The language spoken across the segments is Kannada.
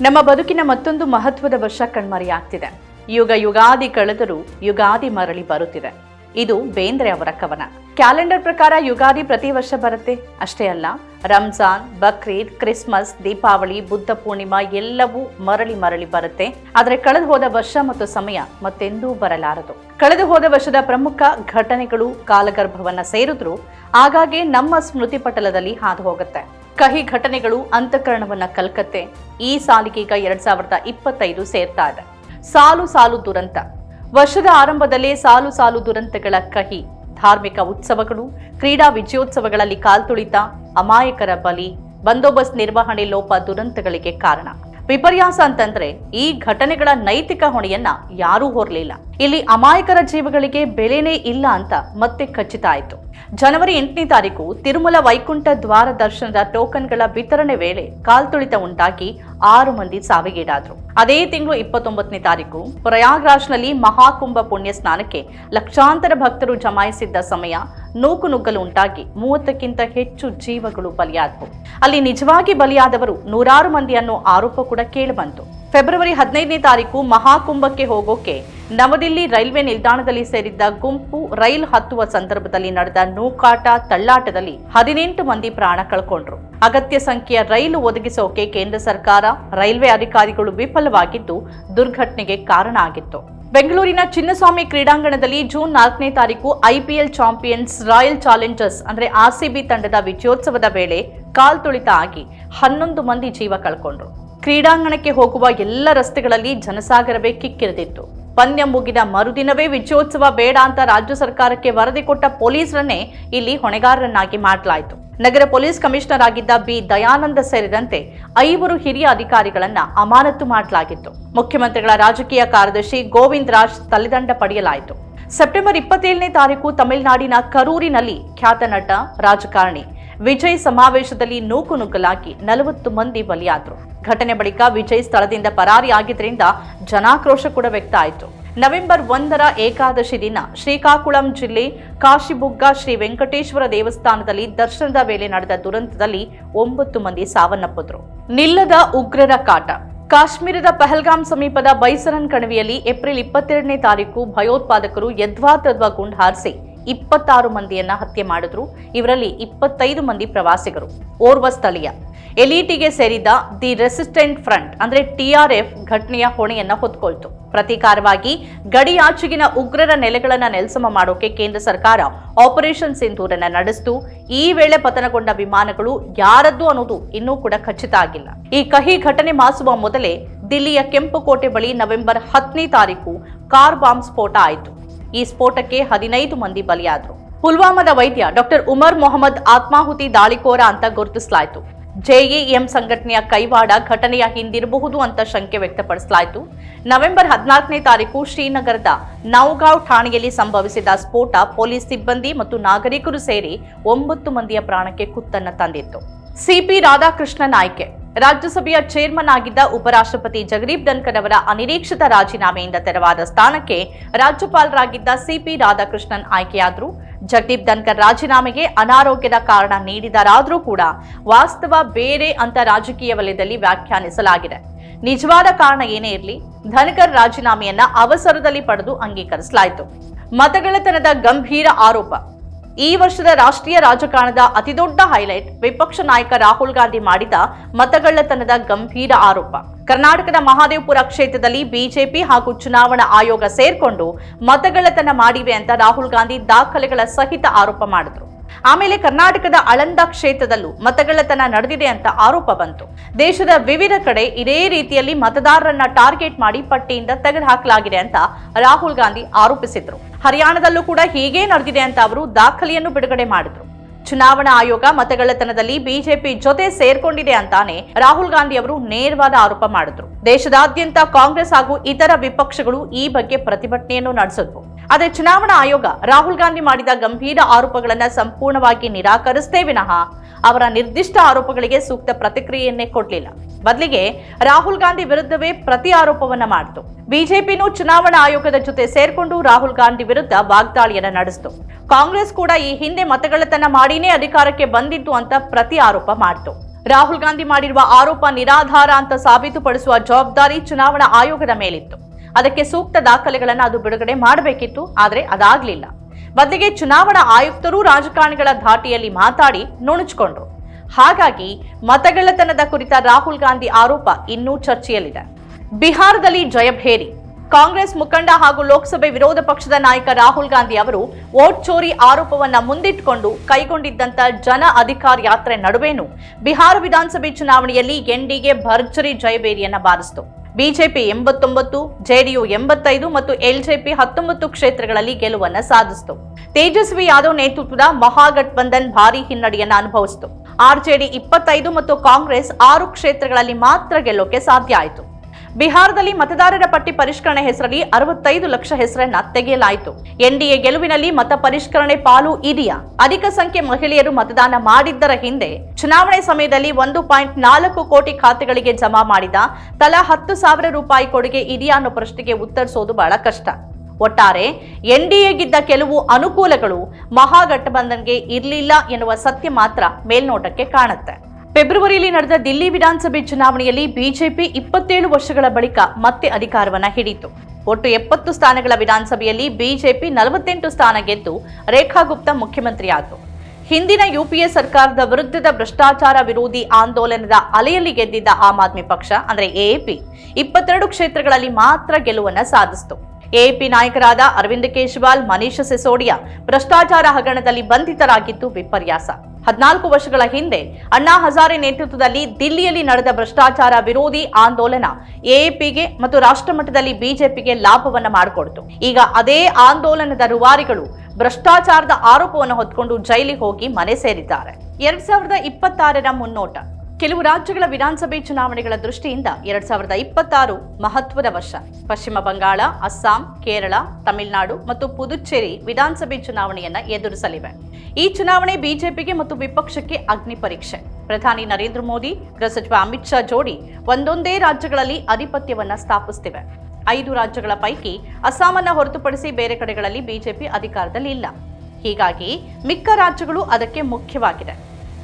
ನಮ್ಮ ಬದುಕಿನ ಮತ್ತೊಂದು ಮಹತ್ವದ ವರ್ಷ ಕಣ್ಮರೆಯಾಗ್ತಿದೆ. ಯುಗ ಯುಗಾದಿ ಕಳೆದರೂ ಯುಗಾದಿ ಮರಳಿ ಬರುತ್ತಿದೆ. ಇದು ಬೇಂದ್ರೆ ಅವರ ಕವನ. ಕ್ಯಾಲೆಂಡರ್ ಪ್ರಕಾರ ಯುಗಾದಿ ಪ್ರತಿ ವರ್ಷ ಬರುತ್ತೆ. ಅಷ್ಟೇ ಅಲ್ಲ, ರಂಜಾನ್, ಬಕ್ರೀದ್, ಕ್ರಿಸ್ಮಸ್, ದೀಪಾವಳಿ, ಬುದ್ಧ ಪೂರ್ಣಿಮಾ ಎಲ್ಲವೂ ಮರಳಿ ಮರಳಿ ಬರುತ್ತೆ. ಆದರೆ ಕಳೆದು ಹೋದ ವರ್ಷ ಮತ್ತು ಸಮಯ ಮತ್ತೆಂದೂ ಬರಲಾರದು. ಕಳೆದು ಹೋದ ವರ್ಷದ ಪ್ರಮುಖ ಘಟನೆಗಳು ಕಾಲಗರ್ಭವನ್ನ ಸೇರಿದ್ರು. ಆಗಾಗ್ಗೆ ನಮ್ಮ ಸ್ಮೃತಿ ಪಟಲದಲ್ಲಿ ಹಾದು ಹೋಗುತ್ತೆ. ಕಹಿ ಘಟನೆಗಳು ಅಂತಃಕರಣವನ್ನ ಕಲ್ಕತ್ತೆ. ಈ ಸಾಲಿಗೀಗ ಎರಡ್ ಸಾವಿರದ ಇಪ್ಪತ್ತೈದು ಸೇರ್ತಾ ಇದೆ. ಸಾಲು ಸಾಲು ದುರಂತ. ವರ್ಷದ ಆರಂಭದಲ್ಲೇ ಸಾಲು ಸಾಲು ದುರಂತಗಳ ಕಹಿ, ಧಾರ್ಮಿಕ ಉತ್ಸವಗಳು, ಕ್ರೀಡಾ ವಿಜಯೋತ್ಸವಗಳಲ್ಲಿ ಕಾಲ್ತುಳಿತ, ಅಮಾಯಕರ ಬಲಿ, ಬಂದೋಬಸ್ತ್ ನಿರ್ವಹಣೆ ಲೋಪ ದುರಂತಗಳಿಗೆ ಕಾರಣ. ವಿಪರ್ಯಾಸ ಅಂತಂದ್ರೆ ಈ ಘಟನೆಗಳ ನೈತಿಕ ಹೊಣೆಯನ್ನ ಯಾರೂ ಹೊರಲಿಲ್ಲ. ಇಲ್ಲಿ ಅಮಾಯಕರ ಜೀವಗಳಿಗೆ ಬೆಲೆನೇ ಇಲ್ಲ ಅಂತ ಮತ್ತೆ ಖಚಿತ ಆಯಿತು. ಜನವರಿ ಎಂಟನೇ ತಾರೀಕು ತಿರುಮಲ ವೈಕುಂಠ ದ್ವಾರ ದರ್ಶನದ ಟೋಕನ್ಗಳ ವಿತರಣೆ ವೇಳೆ ಕಾಲ್ತುಳಿತ ಉಂಟಾಗಿ ಆರು ಮಂದಿ ಸಾವಿಗೀಡಾದ್ರು. ಅದೇ ತಿಂಗಳು ಇಪ್ಪತ್ತೊಂಬತ್ತನೇ ತಾರೀಕು ಪ್ರಯಾಗ್ರಾಜ್ನಲ್ಲಿ ಮಹಾಕುಂಭ ಪುಣ್ಯ ಸ್ನಾನಕ್ಕೆ ಲಕ್ಷಾಂತರ ಭಕ್ತರು ಜಮಾಯಿಸಿದ್ದ ಸಮಯ ನೂಕುನುಗ್ಗಲು ಉಂಟಾಗಿ ಮೂವತ್ತಕ್ಕಿಂತ ಹೆಚ್ಚು ಜೀವಗಳು ಬಲಿಯಾದವು. ಅಲ್ಲಿ ನಿಜವಾಗಿ ಬಲಿಯಾದವರು ನೂರಾರು ಮಂದಿ ಅನ್ನೋ ಆರೋಪ ಕೂಡ ಕೇಳಿಬಂತು. ಫೆಬ್ರವರಿ ಹದಿನೈದನೇ ತಾರೀಕು ಮಹಾಕುಂಭಕ್ಕೆ ಹೋಗೋಕೆ ನವದಿಲ್ಲಿ ರೈಲ್ವೆ ನಿಲ್ದಾಣದಲ್ಲಿ ಸೇರಿದ್ದ ಗುಂಪು ರೈಲ್ ಹತ್ತುವ ಸಂದರ್ಭದಲ್ಲಿ ನಡೆದ ನೂಕಾಟ ತಳ್ಳಾಟದಲ್ಲಿ ಹದಿನೆಂಟು ಮಂದಿ ಪ್ರಾಣ ಕಳ್ಕೊಂಡ್ರು. ಅಗತ್ಯ ಸಂಖ್ಯೆಯ ರೈಲು ಒದಗಿಸೋಕೆ ಕೇಂದ್ರ ಸರ್ಕಾರ ರೈಲ್ವೆ ಅಧಿಕಾರಿಗಳು ವಿಫಲವಾಗಿದ್ದು ದುರ್ಘಟನೆಗೆ ಕಾರಣ ಆಗಿತ್ತು. ಬೆಂಗಳೂರಿನ ಚಿನ್ನಸ್ವಾಮಿ ಕ್ರೀಡಾಂಗಣದಲ್ಲಿ ಜೂನ್ ನಾಲ್ಕನೇ ತಾರೀಕು ಐಪಿಎಲ್ ಚಾಂಪಿಯನ್ಸ್ ರಾಯಲ್ ಚಾಲೆಂಜರ್ಸ್, ಅಂದರೆ ಆರ್ಸಿಬಿ ತಂಡದ ವಿಜಯೋತ್ಸವದ ವೇಳೆ ಕಾಲ್ತುಳಿತ ಆಗಿ ಹನ್ನೊಂದು ಮಂದಿ ಜೀವ ಕಳ್ಕೊಂಡ್ರು. ಕ್ರೀಡಾಂಗಣಕ್ಕೆ ಹೋಗುವ ಎಲ್ಲ ರಸ್ತೆಗಳಲ್ಲಿ ಜನಸಾಗರವೇ ಕಿಕ್ಕಿರಿದಿತ್ತು. ಪಂದ್ಯ ಮುಗಿದ ಮರುದಿನವೇ ವಿಜಯೋತ್ಸವ ಬೇಡ ಅಂತ ರಾಜ್ಯ ಸರ್ಕಾರಕ್ಕೆ ವರದಿ ಕೊಟ್ಟ ಪೊಲೀಸರನ್ನೇ ಇಲ್ಲಿ ಹೊಣೆಗಾರರನ್ನಾಗಿ ಮಾಡಲಾಯಿತು. ನಗರ ಪೊಲೀಸ್ ಕಮಿಷನರ್ ಆಗಿದ್ದ ಬಿ ದಯಾನಂದ ಸೇರಿದಂತೆ ಐವರು ಹಿರಿಯ ಅಧಿಕಾರಿಗಳನ್ನ ಅಮಾನತು ಮಾಡಲಾಗಿತ್ತು. ಮುಖ್ಯಮಂತ್ರಿಗಳ ರಾಜಕೀಯ ಕಾರ್ಯದರ್ಶಿ ಗೋವಿಂದ್ ರಾಜ್ ತಲೆದಂಡ ಪಡೆಯಲಾಯಿತು. ಸೆಪ್ಟೆಂಬರ್ ಇಪ್ಪತ್ತೇಳನೇ ತಾರೀಕು ತಮಿಳುನಾಡಿನ ಕರೂರಿನಲ್ಲಿ ಖ್ಯಾತ ನಟ, ರಾಜಕಾರಣಿ ವಿಜಯ್ ಸಮಾವೇಶದಲ್ಲಿ ನೂಕುನುಗ್ಗಲಾಗಿ ನಲವತ್ತು ಮಂದಿ ಬಲಿಯಾದರು. ಘಟನೆ ಬಳಿಕ ವಿಜಯ್ ಸ್ಥಳದಿಂದ ಪರಾರಿಯಾಗಿದ್ದರಿಂದ ಜನಾಕ್ರೋಶ ಕೂಡ ವ್ಯಕ್ತ ಆಯಿತು ನವೆಂಬರ್ ಒಂದರ ಏಕಾದಶಿ ದಿನ ಶ್ರೀಕಾಕುಳಂ ಜಿಲ್ಲೆ ಕಾಶಿಬುಗ್ಗ ಶ್ರೀ ವೆಂಕಟೇಶ್ವರ ದೇವಸ್ಥಾನದಲ್ಲಿ ದರ್ಶನದ ವೇಳೆ ನಡೆದ ದುರಂತದಲ್ಲಿ ಒಂಬತ್ತು ಮಂದಿ ಸಾವನ್ನಪ್ಪಿದ್ರು. ನಿಲ್ಲದ ಉಗ್ರರ ಕಾಟ. ಕಾಶ್ಮೀರದ ಪಹಲ್ಗಾಮ್ ಸಮೀಪದ ಬೈಸರನ್ ಕಣಿವೆಯಲ್ಲಿ ಏಪ್ರಿಲ್ ಇಪ್ಪತ್ತೆರಡನೇ ತಾರೀಕು ಭಯೋತ್ಪಾದಕರು ಯದ್ವಾತದ್ವಾ ಗುಂಡ್ ಹಾರಿಸಿ ಇಪ್ಪತ್ತಾರು ಮಂದಿಯನ್ನ ಹತ್ಯೆ ಮಾಡಿದ್ರು. ಇವರಲ್ಲಿ ಇಪ್ಪತ್ತೈದು ಮಂದಿ ಪ್ರವಾಸಿಗರು. ಓರ್ವ ಸ್ಥಳೀಯ. ಎಲಿಟಿಗೆ ಸೇರಿದ ದಿ ರೆಸಿಸ್ಟೆಂಟ್ ಫ್ರಂಟ್, ಅಂದ್ರೆ ಟಿಆರ್ಎಫ್ ಘಟನೆಯ ಹೊಣೆಯನ್ನ ಹೊತ್ಕೊಳ್ತು. ಪ್ರತೀಕಾರವಾಗಿ ಗಡಿಯಾಚೆಗಿನ ಉಗ್ರರ ನೆಲೆಗಳನ್ನು ನೆಲಸಮ ಮಾಡೋಕೆ ಕೇಂದ್ರ ಸರ್ಕಾರ ಆಪರೇಷನ್ ಸಿಂಧೂರನ್ನ ನಡೆಸಿತು. ಈ ವೇಳೆ ಪತನಗೊಂಡ ವಿಮಾನಗಳು ಯಾರದ್ದು ಅನ್ನೋದು ಇನ್ನೂ ಕೂಡ ಖಚಿತ ಆಗಿಲ್ಲ. ಈ ಕಹಿ ಘಟನೆ ಮಾಸುವ ಮೊದಲೇ ದಿಲ್ಲಿಯ ಕೆಂಪುಕೋಟೆ ಬಳಿ ನವೆಂಬರ್ ಹತ್ತನೇ ತಾರೀಕು ಕಾರ್ ಬಾಂಬ್ ಸ್ಫೋಟ ಆಯಿತು. ಈ ಸ್ಫೋಟಕ್ಕೆ ಹದಿನೈದು ಮಂದಿ ಬಲಿಯಾದರು. ಪುಲ್ವಾಮಾದ ವೈದ್ಯ ಡಾಕ್ಟರ್ ಉಮರ್ ಮೊಹಮ್ಮದ್ ಆತ್ಮಾಹುತಿ ದಾಳಿಕೋರ ಅಂತ ಗುರುತಿಸಲಾಯಿತು. ಜೆಇಎಂ ಸಂಘಟನೆಯ ಕೈವಾಡ ಘಟನೆಯ ಹಿಂದಿರಬಹುದು ಅಂತ ಶಂಕೆ ವ್ಯಕ್ತಪಡಿಸಲಾಯಿತು. ನವೆಂಬರ್ ಹದಿನಾಲ್ಕನೇ ತಾರೀಕು ಶ್ರೀನಗರದ ನೌಗಾವ್ ಠಾಣೆಯಲ್ಲಿ ಸಂಭವಿಸಿದ ಸ್ಫೋಟ ಪೊಲೀಸ್ ಸಿಬ್ಬಂದಿ ಮತ್ತು ನಾಗರಿಕರು ಸೇರಿ ಒಂಬತ್ತು ಮಂದಿಯ ಪ್ರಾಣಕ್ಕೆ ಕುತ್ತನ್ನ ತಂದಿತ್ತು. ಸಿಪಿ ರಾಧಾಕೃಷ್ಣನ್ ಆಯ್ಕೆ ರಾಜ್ಯಸಭೆಯ ಚೇರ್ಮನ್ ಆಗಿದ್ದ ಉಪರಾಷ್ಟ್ರಪತಿ ಜಗದೀಪ್ ಧನ್ಕರ್ ಅವರ ಅನಿರೀಕ್ಷಿತ ರಾಜೀನಾಮೆಯಿಂದ ತೆರವಾದ ಸ್ಥಾನಕ್ಕೆ ರಾಜ್ಯಪಾಲರಾಗಿದ್ದ ಸಿಪಿ ರಾಧಾಕೃಷ್ಣನ್ ಆಯ್ಕೆಯಾದ್ರು. ಜಗದೀಪ್ ಧನ್ಕರ್ ರಾಜೀನಾಮೆಗೆ ಅನಾರೋಗ್ಯದ ಕಾರಣ ನೀಡಿದರಾದರೂ ಕೂಡ ವಾಸ್ತವ ಬೇರೆ ಅಂತ ರಾಜಕೀಯ ವಲಯದಲ್ಲಿ ವ್ಯಾಖ್ಯಾನಿಸಲಾಗಿದೆ. ನಿಜವಾದ ಕಾರಣ ಏನೇ ಇರಲಿ, ಧನ್ಕರ್ ರಾಜೀನಾಮೆಯನ್ನ ಅವಸರದಲ್ಲಿ ಪಡೆದು ಅಂಗೀಕರಿಸಲಾಯಿತು. ಮತಗಳತನದ ಗಂಭೀರ ಆರೋಪ. ಈ ವರ್ಷದ ರಾಷ್ಟ್ರೀಯ ರಾಜಕಾರಣದ ಅತಿದೊಡ್ಡ ಹೈಲೈಟ್ ವಿಪಕ್ಷ ನಾಯಕ ರಾಹುಲ್ ಗಾಂಧಿ ಮಾಡಿದ ಮತಗಳ್ಳತನದ ಗಂಭೀರ ಆರೋಪ. ಕರ್ನಾಟಕದ ಮಹಾದೇವಪುರ ಕ್ಷೇತ್ರದಲ್ಲಿ ಬಿಜೆಪಿ ಹಾಗೂ ಚುನಾವಣಾ ಆಯೋಗ ಸೇರ್ಕೊಂಡು ಮತಗಳತನ ಮಾಡಿವೆ ಅಂತ ರಾಹುಲ್ ಗಾಂಧಿ ದಾಖಲೆಗಳ ಸಹಿತ ಆರೋಪ ಮಾಡಿದ್ರು. ಆಮೇಲೆ ಕರ್ನಾಟಕದ ಅಳಂದ ಕ್ಷೇತ್ರದಲ್ಲೂ ಮತಗಳತನ ನಡೆದಿದೆ ಅಂತ ಆರೋಪ ಬಂತು. ದೇಶದ ವಿವಿಧ ಕಡೆ ಇದೇ ರೀತಿಯಲ್ಲಿ ಮತದಾರರನ್ನ ಟಾರ್ಗೆಟ್ ಮಾಡಿ ಪಟ್ಟಿಯಿಂದ ತೆಗೆದುಹಾಕಲಾಗಿದೆ ಅಂತ ರಾಹುಲ್ ಗಾಂಧಿ ಆರೋಪಿಸಿದ್ರು. ಹರಿಯಾಣದಲ್ಲೂ ಕೂಡ ಹೀಗೇ ನಡೆದಿದೆ ಅಂತ ಅವರು ದಾಖಲೆಯನ್ನು ಬಿಡುಗಡೆ ಮಾಡಿದ್ರು. ಚುನಾವಣಾ ಆಯೋಗ ಮತಗಳ್ಳತನದಲ್ಲಿ ಬಿಜೆಪಿ ಜೊತೆ ಸೇರ್ಕೊಂಡಿದೆ ಅಂತಾನೆ ರಾಹುಲ್ ಗಾಂಧಿ ಅವರು ನೇರವಾದ ಆರೋಪ ಮಾಡಿದ್ರು. ದೇಶದಾದ್ಯಂತ ಕಾಂಗ್ರೆಸ್ ಹಾಗೂ ಇತರ ವಿಪಕ್ಷಗಳು ಈ ಬಗ್ಗೆ ಪ್ರತಿಭಟನೆಯನ್ನು ನಡೆಸಿದ್ವು. ಆದರೆ ಚುನಾವಣಾ ಆಯೋಗ ರಾಹುಲ್ ಗಾಂಧಿ ಮಾಡಿದ ಗಂಭೀರ ಆರೋಪಗಳನ್ನು ಸಂಪೂರ್ಣವಾಗಿ ನಿರಾಕರಿಸದೇ ವಿನಃ ಅವರ ನಿರ್ದಿಷ್ಟ ಆರೋಪಗಳಿಗೆ ಸೂಕ್ತ ಪ್ರತಿಕ್ರಿಯೆಯನ್ನೇ ಕೊಡಲಿಲ್ಲ. ಬದಲಿಗೆ ರಾಹುಲ್ ಗಾಂಧಿ ವಿರುದ್ಧವೇ ಪ್ರತಿ ಆರೋಪವನ್ನ ಮಾಡಿತು. ಬಿಜೆಪಿನೂ ಚುನಾವಣಾ ಆಯೋಗದ ಜೊತೆ ಸೇರ್ಕೊಂಡು ರಾಹುಲ್ ಗಾಂಧಿ ವಿರುದ್ಧ ವಾಗ್ದಾಳಿಯನ್ನ ನಡೆಸಿತು. ಕಾಂಗ್ರೆಸ್ ಕೂಡ ಈ ಹಿಂದೆ ಮತಗಳತನ ಮಾಡಿನೇ ಅಧಿಕಾರಕ್ಕೆ ಬಂದಿತ್ತು ಅಂತ ಪ್ರತಿ ಆರೋಪ ಮಾಡಿತು. ರಾಹುಲ್ ಗಾಂಧಿ ಮಾಡಿರುವ ಆರೋಪ ನಿರಾಧಾರ ಅಂತ ಸಾಬೀತುಪಡಿಸುವ ಜವಾಬ್ದಾರಿ ಚುನಾವಣಾ ಆಯೋಗದ ಮೇಲಿತ್ತು. ಅದಕ್ಕೆ ಸೂಕ್ತ ದಾಖಲೆಗಳನ್ನು ಅದು ಬಿಡುಗಡೆ ಮಾಡಬೇಕಿತ್ತು, ಆದರೆ ಅದಾಗಲಿಲ್ಲ. ಬದಲಿಗೆ ಚುನಾವಣಾ ಆಯುಕ್ತರು ರಾಜಕಾರಣಿಗಳ ಧಾಟಿಯಲ್ಲಿ ಮಾತಾಡಿ ನುಣುಚಿಕೊಂಡ್ರು. ಹಾಗಾಗಿ ಮತಗಳ್ಳತನದ ಕುರಿತ ರಾಹುಲ್ ಗಾಂಧಿ ಆರೋಪ ಇನ್ನೂ ಚರ್ಚೆಯಲ್ಲಿದೆ. ಬಿಹಾರದಲ್ಲಿ ಜಯಭೇರಿ ಕಾಂಗ್ರೆಸ್ ಮುಖಂಡ ಹಾಗೂ ಲೋಕಸಭೆ ವಿರೋಧ ಪಕ್ಷದ ನಾಯಕ ರಾಹುಲ್ ಗಾಂಧಿ ಅವರು ವೋಟ್ ಚೋರಿ ಆರೋಪವನ್ನ ಮುಂದಿಟ್ಟುಕೊಂಡು ಕೈಗೊಂಡಿದ್ದಂತ ಜನ ಅಧಿಕಾರ ಯಾತ್ರೆ ನಡುವೆನೂ ಬಿಹಾರ ವಿಧಾನಸಭೆ ಚುನಾವಣೆಯಲ್ಲಿ ಎನ್ಡಿಗೆ ಭರ್ಜರಿ ಜಯಬೇರಿಯನ್ನ ಬಾರಿಸಿತು. ಬಿಜೆಪಿ ಎಂಬತ್ತೊಂಬತ್ತು, ಜೆಡಿಯು ಎಂಬತ್ತೈದು ಮತ್ತು ಎಲ್ಜೆಪಿ ಹತ್ತೊಂಬತ್ತು ಕ್ಷೇತ್ರಗಳಲ್ಲಿ ಗೆಲುವನ್ನ ಸಾಧಿಸಿತು. ತೇಜಸ್ವಿ ಯಾದವ್ ನೇತೃತ್ವದ ಮಹಾಗಠಬಂಧನ್ ಭಾರಿ ಹಿನ್ನಡೆಯನ್ನು ಅನುಭವಿಸಿತು. ಆರ್ಜೆಡಿ ಇಪ್ಪತ್ತೈದು ಮತ್ತು ಕಾಂಗ್ರೆಸ್ ಆರು ಕ್ಷೇತ್ರಗಳಲ್ಲಿ ಮಾತ್ರ ಗೆಲ್ಲೋಕೆ ಸಾಧ್ಯ ಆಯಿತು. ಬಿಹಾರದಲ್ಲಿ ಮತದಾರರ ಪಟ್ಟಿ ಪರಿಷ್ಕರಣೆ ಹೆಸರಲ್ಲಿ ಅರವತ್ತೈದು ಲಕ್ಷ ಹೆಸರನ್ನ ತೆಗೆಯಲಾಯಿತು. ಎನ್ಡಿಎ ಗೆಲುವಿನಲ್ಲಿ ಮತ ಪರಿಷ್ಕರಣೆ ಪಾಲು ಇದೆಯಾ? ಅಧಿಕ ಸಂಖ್ಯೆ ಮಹಿಳೆಯರು ಮತದಾನ ಮಾಡಿದ್ದರ ಹಿಂದೆ ಚುನಾವಣೆ ಸಮಯದಲ್ಲಿ ಒಂದು ಪಾಯಿಂಟ್ ನಾಲ್ಕು ಕೋಟಿ ಖಾತೆಗಳಿಗೆ ಜಮಾ ಮಾಡಿದ ತಲಾ ಹತ್ತು ಸಾವಿರ ರೂಪಾಯಿ ಕೊಡುಗೆ ಇದೆಯಾ ಅನ್ನೋ ಪ್ರಶ್ನೆಗೆ ಉತ್ತರಿಸೋದು ಬಹಳ ಕಷ್ಟ. ಒಟ್ಟಾರೆ ಎನ್ಡಿಎಗಿದ್ದ ಕೆಲವು ಅನುಕೂಲಗಳು ಮಹಾಗಠಬಂಧನ್ಗೆ ಇರಲಿಲ್ಲ ಎನ್ನುವ ಸತ್ಯ ಮಾತ್ರ ಮೇಲ್ನೋಟಕ್ಕೆ ಕಾಣುತ್ತೆ. ಫೆಬ್ರವರಿಯಲ್ಲಿ ನಡೆದ ದಿಲ್ಲಿ ವಿಧಾನಸಭೆ ಚುನಾವಣೆಯಲ್ಲಿ ಬಿಜೆಪಿ ಇಪ್ಪತ್ತೇಳು ವರ್ಷಗಳ ಬಳಿಕ ಮತ್ತೆ ಅಧಿಕಾರವನ್ನ ಹಿಡಿತು ಒಟ್ಟು ಎಪ್ಪತ್ತು ಸ್ಥಾನಗಳ ವಿಧಾನಸಭೆಯಲ್ಲಿ ಬಿಜೆಪಿ ನಲವತ್ತೆಂಟು ಸ್ಥಾನ ಗೆದ್ದು ರೇಖಾ ಗುಪ್ತಾ ಮುಖ್ಯಮಂತ್ರಿಯಾದರು. ಹಿಂದಿನ ಯುಪಿಎ ಸರ್ಕಾರದ ವಿರುದ್ಧದ ಭ್ರಷ್ಟಾಚಾರ ವಿರೋಧಿ ಆಂದೋಲನದ ಅಲೆಯಲ್ಲಿ ಗೆದ್ದಿದ್ದ ಆಮ್ ಆದ್ಮಿ ಪಕ್ಷ, ಅಂದ್ರೆ ಎಎಪಿ ಇಪ್ಪತ್ತೆರಡು ಕ್ಷೇತ್ರಗಳಲ್ಲಿ ಮಾತ್ರ ಗೆಲುವನ್ನ ಸಾಧಿಸಿತು. ಎಎಪಿ ನಾಯಕರಾದ ಅರವಿಂದ್ ಕೇಜ್ರಿವಾಲ್, ಮನೀಶ್ ಸಿಸೋಡಿಯಾ ಭ್ರಷ್ಟಾಚಾರ ಹಗರಣದಲ್ಲಿ ಬಂಧಿತರಾಗಿದ್ದು ವಿಪರ್ಯಾಸ. ಹದಿನಾಲ್ಕು ವರ್ಷಗಳ ಹಿಂದೆ ಅಣ್ಣಾ ಹಜಾರೆ ನೇತೃತ್ವದಲ್ಲಿ ದಿಲ್ಲಿಯಲ್ಲಿ ನಡೆದ ಭ್ರಷ್ಟಾಚಾರ ವಿರೋಧಿ ಆಂದೋಲನ ಎಎಪಿಗೆ ಮತ್ತು ರಾಷ್ಟ್ರಮಟ್ಟದಲ್ಲಿ ಬಿಜೆಪಿಗೆ ಲಾಭವನ್ನ ಮಾಡಿಕೊಡ್ತು. ಈಗ ಅದೇ ಆಂದೋಲನದ ರುವಾರಿಗಳು ಭ್ರಷ್ಟಾಚಾರದ ಆರೋಪವನ್ನು ಹೊತ್ಕೊಂಡು ಜೈಲಿಗೆ ಹೋಗಿ ಮನೆ ಸೇರಿದ್ದಾರೆ. ಎರಡ್ ಸಾವಿರದ ಇಪ್ಪತ್ತಾರರ ಮುನ್ನೋಟ. ಕೆಲವು ರಾಜ್ಯಗಳ ವಿಧಾನಸಭೆ ಚುನಾವಣೆಗಳ ದೃಷ್ಟಿಯಿಂದ ಎರಡ್ ಸಾವಿರದ ಇಪ್ಪತ್ತಾರು ಮಹತ್ವದ ವರ್ಷ. ಪಶ್ಚಿಮ ಬಂಗಾಳ, ಅಸ್ಸಾಂ, ಕೇರಳ, ತಮಿಳುನಾಡು ಮತ್ತು ಪುದುಚೇರಿ ವಿಧಾನಸಭೆ ಚುನಾವಣೆಯನ್ನ ಎದುರಿಸಲಿವೆ. ಈ ಚುನಾವಣೆ ಬಿಜೆಪಿಗೆ ಮತ್ತು ವಿಪಕ್ಷಕ್ಕೆ ಅಗ್ನಿ ಪರೀಕ್ಷೆ. ಪ್ರಧಾನಿ ನರೇಂದ್ರ ಮೋದಿ, ಗೃಹ ಸಚಿವ ಅಮಿತ್ ಶಾ ಜೋಡಿ ಒಂದೊಂದೇ ರಾಜ್ಯಗಳಲ್ಲಿ ಆಧಿಪತ್ಯವನ್ನ ಸ್ಥಾಪಿಸುತ್ತಿವೆ ಐದು ರಾಜ್ಯಗಳ ಪೈಕಿ ಅಸ್ಸಾಮನ್ನ ಹೊರತುಪಡಿಸಿ ಬೇರೆ ಕಡೆಗಳಲ್ಲಿ ಬಿಜೆಪಿ ಅಧಿಕಾರದಲ್ಲಿ ಇಲ್ಲ. ಹೀಗಾಗಿ ಮಿಕ್ಕ ರಾಜ್ಯಗಳು ಅದಕ್ಕೆ ಮುಖ್ಯವಾಗಿದೆ.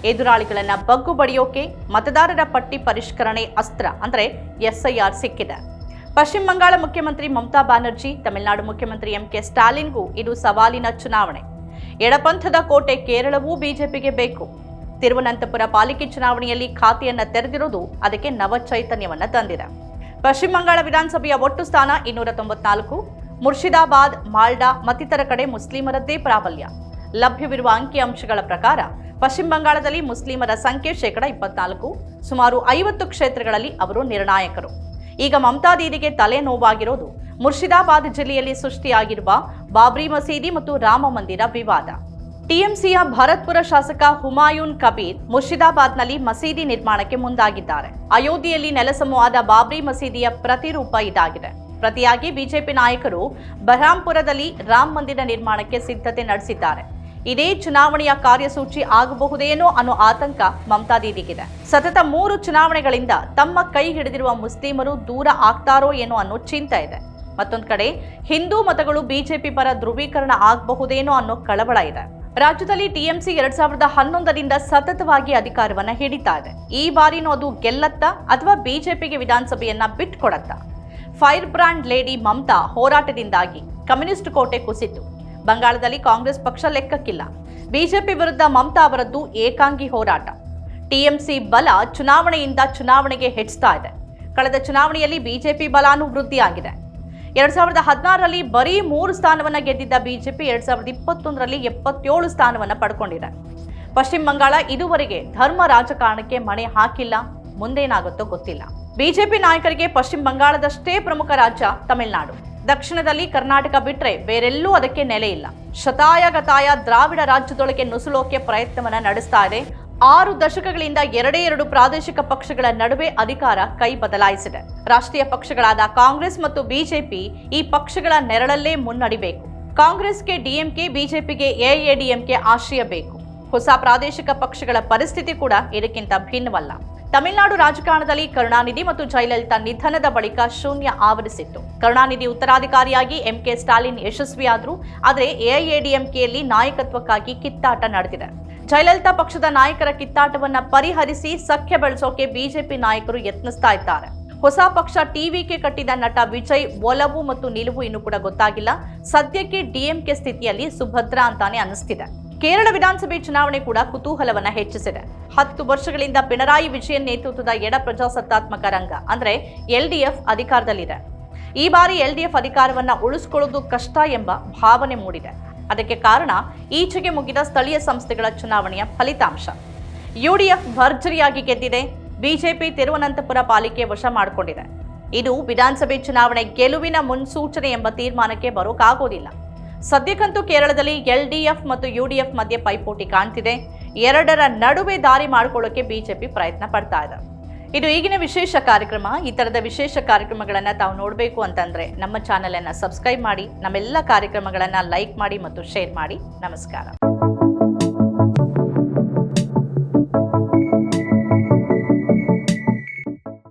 ಎದುರಾಳಿಗಳನ್ನ ಬಗ್ಗು ಬಡಿಯೋಕೆ ಮತದಾರರ ಪಟ್ಟಿ ಪರಿಷ್ಕರಣೆ ಅಸ್ತ್ರ ಅಂದ್ರೆ ಎಸ್ಐಆರ್ ಸಿಕ್ಕಿದೆ. ಪಶ್ಚಿಮ ಬಂಗಾಳ ಮುಖ್ಯಮಂತ್ರಿ ಮಮತಾ ಬ್ಯಾನರ್ಜಿ, ತಮಿಳುನಾಡು ಮುಖ್ಯಮಂತ್ರಿ ಎಂ ಕೆ ಸ್ಟಾಲಿನ್ಗೂ ಇದು ಸವಾಲಿನ ಚುನಾವಣೆ. ಎಡಪಂಥದ ಕೋಟೆ ಕೇರಳವೂ ಬಿಜೆಪಿಗೆ ಬೇಕು. ತಿರುವನಂತಪುರ ಪಾಲಿಕೆ ಚುನಾವಣೆಯಲ್ಲಿ ಖಾತೆಯನ್ನ ತೆರೆದಿರುವುದು ಅದಕ್ಕೆ ನವ ಚೈತನ್ಯವನ್ನ ತಂದಿದೆ. ಪಶ್ಚಿಮ ಬಂಗಾಳ ವಿಧಾನಸಭೆಯ ಒಟ್ಟು ಸ್ಥಾನ ಇನ್ನೂರ ತೊಂಬತ್ನಾಲ್ಕು. ಮುರ್ಷಿದಾಬಾದ್, ಮಾಲ್ಡಾ ಮತ್ತಿತರ ಕಡೆ ಮುಸ್ಲಿಮರದ್ದೇ ಪ್ರಾಬಲ್ಯ. ಲಭ್ಯವಿರುವ ಅಂಕಿಅಂಶಗಳ ಪ್ರಕಾರ ಪಶ್ಚಿಮ ಬಂಗಾಳದಲ್ಲಿ ಮುಸ್ಲಿಮರ ಸಂಖ್ಯೆ ಶೇಕಡ ಇಪ್ಪತ್ನಾಲ್ಕು, ಸುಮಾರು ಐವತ್ತು ಕ್ಷೇತ್ರಗಳಲ್ಲಿ ಅವರು ನಿರ್ಣಾಯಕರು. ಈಗ ಮಮತಾ ದೀದಿಗೆ ತಲೆನೋವಾಗಿರೋದು ಮುರ್ಷಿದಾಬಾದ್ ಜಿಲ್ಲೆಯಲ್ಲಿ ಸೃಷ್ಟಿಯಾಗಿರುವ ಬಾಬ್ರಿ ಮಸೀದಿ ಮತ್ತು ರಾಮ ಮಂದಿರ ವಿವಾದ. ಟಿಎಂಸಿಯ ಭರತ್ಪುರ ಶಾಸಕ ಹುಮಾಯೂನ್ ಕಬೀರ್ ಮುರ್ಷಿದಾಬಾದ್ನಲ್ಲಿ ಮಸೀದಿ ನಿರ್ಮಾಣಕ್ಕೆ ಮುಂದಾಗಿದ್ದಾರೆ. ಅಯೋಧ್ಯೆಯಲ್ಲಿ ನೆಲಸಮವಾದ ಬಾಬ್ರಿ ಮಸೀದಿಯ ಪ್ರತಿರೂಪ ಇದಾಗಿದೆ. ಪ್ರತಿಯಾಗಿ ಬಿಜೆಪಿ ನಾಯಕರು ಬಹರಾಂಪುರದಲ್ಲಿ ರಾಮ ಮಂದಿರ ನಿರ್ಮಾಣಕ್ಕೆ ಸಿದ್ಧತೆ ನಡೆಸಿದ್ದಾರೆ. ಇದೇ ಚುನಾವಣೆಯ ಕಾರ್ಯಸೂಚಿ ಆಗಬಹುದೇನೋ ಅನ್ನೋ ಆತಂಕ ಮಮತಾ ದೀದಿಗಿದೆ. ಸತತ ಮೂರು ಚುನಾವಣೆಗಳಿಂದ ತಮ್ಮ ಕೈ ಹಿಡಿದಿರುವ ಮುಸ್ಲಿಮರು ದೂರ ಆಗ್ತಾರೋ ಏನೋ ಅನ್ನೋ ಚಿಂತೆ ಇದೆ. ಮತ್ತೊಂದು ಕಡೆ, ಹಿಂದೂ ಮತಗಳು ಬಿಜೆಪಿ ಪರ ಧ್ರುವೀಕರಣ ಆಗಬಹುದೇನೋ ಅನ್ನೋ ಕಳವಳ ಇದೆ. ರಾಜ್ಯದಲ್ಲಿ ಟಿಎಂಸಿ ಎರಡ್ ಸಾವಿರದ ಹನ್ನೊಂದರಿಂದ ಸತತವಾಗಿ ಅಧಿಕಾರವನ್ನ ಹಿಡಿತಾ ಇದೆ. ಈ ಬಾರಿನೂ ಅದು ಗೆಲ್ಲತ್ತಾ ಅಥವಾ ಬಿಜೆಪಿಗೆ ವಿಧಾನಸಭೆಯನ್ನ ಬಿಟ್ಕೊಡತ್ತಾ? ಫೈರ್ ಬ್ರಾಂಡ್ ಲೇಡಿ ಮಮತಾ ಹೋರಾಟದಿಂದಾಗಿ ಕಮ್ಯುನಿಸ್ಟ್ ಕೋಟೆ ಕುಸಿತು. ಬಂಗಾಳದಲ್ಲಿ ಕಾಂಗ್ರೆಸ್ ಪಕ್ಷ ಲೆಕ್ಕಕ್ಕಿಲ್ಲ. ಬಿಜೆಪಿ ವಿರುದ್ಧ ಮಮತಾ ಅವರದ್ದು ಏಕಾಂಗಿ ಹೋರಾಟ. ಟಿಎಂಸಿ ಬಲ ಚುನಾವಣೆಯಿಂದ ಚುನಾವಣೆಗೆ ಹೆಚ್ಚುತ್ತಾ ಇದೆ. ಕಳೆದ ಚುನಾವಣೆಯಲ್ಲಿ ಬಿಜೆಪಿ ಬಲಾನು ವೃದ್ಧಿಯಾಗಿದೆ. ಎರಡ್ ಸಾವಿರದ ಹದಿನಾರರಲ್ಲಿ ಬರೀ ಮೂರು ಸ್ಥಾನವನ್ನು ಗೆದ್ದಿದ್ದ ಬಿಜೆಪಿ ಎರಡ್ ಸಾವಿರದ ಇಪ್ಪತ್ತೊಂದರಲ್ಲಿ ಎಪ್ಪತ್ತೇಳು ಸ್ಥಾನವನ್ನು ಪಡ್ಕೊಂಡಿದೆ. ಪಶ್ಚಿಮ ಬಂಗಾಳ ಇದುವರೆಗೆ ಧರ್ಮ ರಾಜಕಾರಣಕ್ಕೆ ಮಣೆ ಹಾಕಿಲ್ಲ, ಮುಂದೇನಾಗುತ್ತೋ ಗೊತ್ತಿಲ್ಲ. ಬಿಜೆಪಿ ನಾಯಕರಿಗೆ ಪಶ್ಚಿಮ ಬಂಗಾಳದಷ್ಟೇ ಪ್ರಮುಖ ರಾಜ್ಯ ತಮಿಳುನಾಡು. ದಕ್ಷಿಣದಲ್ಲಿ ಕರ್ನಾಟಕ ಬಿಟ್ರೆ ಬೇರೆಲ್ಲೂ ಅದಕ್ಕೆ ನೆಲೆ ಇಲ್ಲ. ಶತಾಯಗತಾಯ ದ್ರಾವಿಡ ರಾಜ್ಯದೊಳಗೆ ನುಸುಳೋಕೆ ಪ್ರಯತ್ನವನ್ನ ನಡೆಸ್ತಾ ಇದೆ. ಆರು ದಶಕಗಳಿಂದ ಎರಡೇ ಎರಡು ಪ್ರಾದೇಶಿಕ ಪಕ್ಷಗಳ ನಡುವೆ ಅಧಿಕಾರ ಕೈ ಬದಲಾಯಿಸಿದೆ. ರಾಷ್ಟ್ರೀಯ ಪಕ್ಷಗಳಾದ ಕಾಂಗ್ರೆಸ್ ಮತ್ತು ಬಿಜೆಪಿ ಈ ಪಕ್ಷಗಳ ನೆರಳಲ್ಲೇ ಮುನ್ನಡಿಬೇಕು. ಕಾಂಗ್ರೆಸ್ಗೆ ಡಿಎಂಕೆ, ಬಿಜೆಪಿಗೆ ಎಐಎಡಿಎಂಕೆ ಆಶ್ರಯ ಬೇಕು. ಹೊಸ ಪ್ರಾದೇಶಿಕ ಪಕ್ಷಗಳ ಪರಿಸ್ಥಿತಿ ಕೂಡ ಇದಕ್ಕಿಂತ ಭಿನ್ನವಲ್ಲ. ತಮಿಳುನಾಡು ರಾಜಕಾರಣದಲ್ಲಿ ಕರುಣಾನಿಧಿ ಮತ್ತು ಜಯಲಲಿತಾ ನಿಧನದ ಬಳಿಕ ಶೂನ್ಯ ಆವರಿಸಿತ್ತು. ಕರುಣಾನಿಧಿ ಉತ್ತರಾಧಿಕಾರಿಯಾಗಿ ಎಂಕೆ ಸ್ಟಾಲಿನ್ ಯಶಸ್ವಿಯಾದರು, ಆದರೆ ಎಐಎಡಿಎಂಕೆಯಲ್ಲಿ ನಾಯಕತ್ವಕ್ಕಾಗಿ ಕಿತ್ತಾಟ ನಡೆದಿದೆ. ಜಯಲಲಿತಾ ಪಕ್ಷದ ನಾಯಕರ ಕಿತ್ತಾಟವನ್ನು ಪರಿಹರಿಸಿ ಸಖ್ಯ ಬೆಳೆಸೋಕೆ ಬಿಜೆಪಿ ನಾಯಕರು ಯತ್ನಿಸ್ತಾ ಇದ್ದಾರೆ. ಹೊಸ ಪಕ್ಷ ಟಿವಿಗೆ ಕಟ್ಟಿದ ನಟ ವಿಜಯ್ ಒಲವು ಮತ್ತು ನಿಲುವು ಇನ್ನೂ ಕೂಡ ಗೊತ್ತಾಗಿಲ್ಲ. ಸದ್ಯಕ್ಕೆ ಡಿಎಂಕೆ ಸ್ಥಿತಿಯಲ್ಲಿ ಸುಭದ್ರ ಅಂತಾನೆ ಅನಿಸ್ತಿದೆ ಕೇರಳ ವಿಧಾನಸಭೆ ಚುನಾವಣೆ ಕೂಡ ಕುತೂಹಲವನ್ನ ಹೆಚ್ಚಿಸಿದೆ. ಹತ್ತು ವರ್ಷಗಳಿಂದ ಪಿಣರಾಯಿ ವಿಜಯನ್ ನೇತೃತ್ವದ ಎಡ ಪ್ರಜಾಸತ್ತಾತ್ಮಕ ರಂಗ, ಅಂದ್ರೆ ಎಲ್ಡಿಎಫ್ ಅಧಿಕಾರದಲ್ಲಿದೆ. ಈ ಬಾರಿ ಎಲ್ಡಿಎಫ್ ಅಧಿಕಾರವನ್ನ ಉಳಿಸ್ಕೊಳ್ಳೋದು ಕಷ್ಟ ಎಂಬ ಭಾವನೆ ಮೂಡಿದೆ. ಅದಕ್ಕೆ ಕಾರಣ ಈಚೆಗೆ ಮುಗಿದ ಸ್ಥಳೀಯ ಸಂಸ್ಥೆಗಳ ಚುನಾವಣೆಯ ಫಲಿತಾಂಶ. ಯುಡಿಎಫ್ ಭರ್ಜರಿಯಾಗಿ ಗೆದ್ದಿದೆ. ಬಿಜೆಪಿ ತಿರುವನಂತಪುರ ಪಾಲಿಕೆ ವಶ ಮಾಡಿಕೊಂಡಿದೆ. ಇದು ವಿಧಾನಸಭೆ ಚುನಾವಣೆ ಗೆಲುವಿನ ಮುನ್ಸೂಚನೆ ಎಂಬ ತೀರ್ಮಾನಕ್ಕೆ ಬರೋಕ್ಕಾಗೋದಿಲ್ಲ ಸದ್ಯಕ್ಕಂತೂ ಕೇರಳದಲ್ಲಿ ಎಲ್ಡಿಎಫ್ ಮತ್ತು ಯುಡಿಎಫ್ ಮಧ್ಯೆ ಪೈಪೋಟಿ ಕಾಣ್ತಿದೆ. ಎರಡರ ನಡುವೆ ದಾರಿ ಮಾಡಿಕೊಳ್ಳೋಕೆ ಬಿಜೆಪಿ ಪ್ರಯತ್ನ ಪಡ್ತಾ ಇದೆ. ಇದು ಈಗಿನ ವಿಶೇಷ ಕಾರ್ಯಕ್ರಮ. ಈ ಥರದ ವಿಶೇಷ ಕಾರ್ಯಕ್ರಮಗಳನ್ನು ತಾವು ನೋಡಬೇಕು ಅಂತಂದ್ರೆ ನಮ್ಮ ಚಾನಲನ್ನು ಸಬ್ಸ್ಕ್ರೈಬ್ ಮಾಡಿ, ನಮ್ಮೆಲ್ಲ ಕಾರ್ಯಕ್ರಮಗಳನ್ನು ಲೈಕ್ ಮಾಡಿ ಮತ್ತು ಶೇರ್ ಮಾಡಿ. ನಮಸ್ಕಾರ.